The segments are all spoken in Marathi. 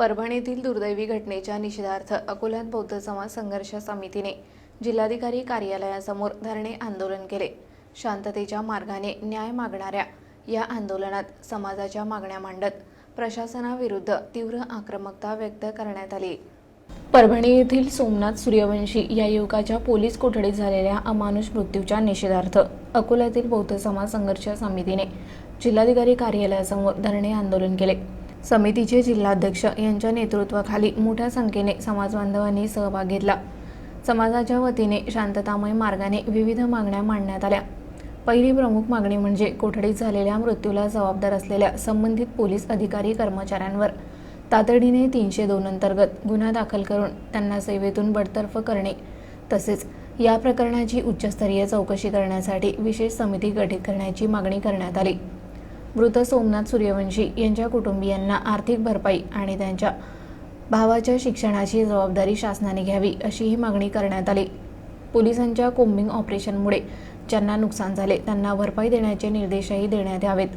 परभणीतील दुर्दैवी घटनेच्या निषेधार्थ अकोल्यात बौद्ध समाज संघर्ष समितीने जिल्हाधिकारी कार्यालयासमोर धरणे आंदोलन केले. शांततेच्या मार्गाने न्याय मागणाऱ्या या आंदोलनात समाजाच्या मागण्या मांडत प्रशासनाविरुद्ध तीव्र आक्रमकता व्यक्त करण्यात आली. परभणी येथील सोमनाथ सूर्यवंशी या युवकाच्या पोलीस कोठडीत झालेल्या अमानुष मृत्यूच्या निषेधार्थ अकोल्यातील बौद्ध समाज संघर्ष समितीने जिल्हाधिकारी कार्यालयासमोर धरणे आंदोलन केले. समितीचे जिल्हाध्यक्ष यांच्या नेतृत्वाखाली मोठ्या संख्येने समाजबांधवांनी सहभाग घेतला. समाजाच्या वतीने शांततामय मार्गाने विविध मागण्या मांडण्यात आल्या. पहिली प्रमुख मागणी म्हणजे कोठडीत झालेल्या मृत्यूला जबाबदार असलेल्या संबंधित पोलीस अधिकारी कर्मचाऱ्यांवर. तातडीने तीनशे दोन अंतर्गत गुन्हा दाखल करून त्यांना सेवेतून बडतर्फ करणे. तसेच या प्रकरणाची उच्चस्तरीय चौकशी करण्यासाठी विशेष समिती गठीत करण्याची मागणी करण्यात आली. मृत सोमनाथ सूर्यवंशी यांच्या कुटुंबियांना आर्थिक भरपाई आणि त्यांच्या भावाच्या शिक्षणाची जबाबदारी शासनाने घ्यावी अशी ही मागणी करण्यात आली. पोलिसांच्या कोम्बिंग ऑपरेशनमुळे ज्यांना नुकसान झाले त्यांना भरपाई देण्याचे निर्देशही देण्यात यावेत.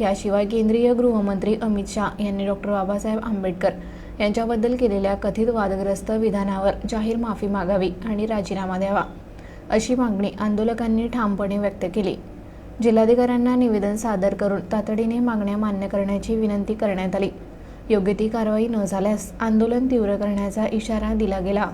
याशिवाय केंद्रीय गृहमंत्री अमित शाह यांनी डॉक्टर बाबासाहेब आंबेडकर यांच्याबद्दल केलेल्या कथित वादग्रस्त विधानावर जाहीर माफी मागावी आणि राजीनामा द्यावा अशी मागणी आंदोलकांनी ठामपणे व्यक्त केली. जिल्हाधिकाऱ्यांना निवेदन सादर करून तातडीने मागण्या मान्य करण्याची विनंती करण्यात आली. योग्य ती कारवाई न झाल्यास आंदोलन तीव्र करण्याचा इशारा दिला गेला.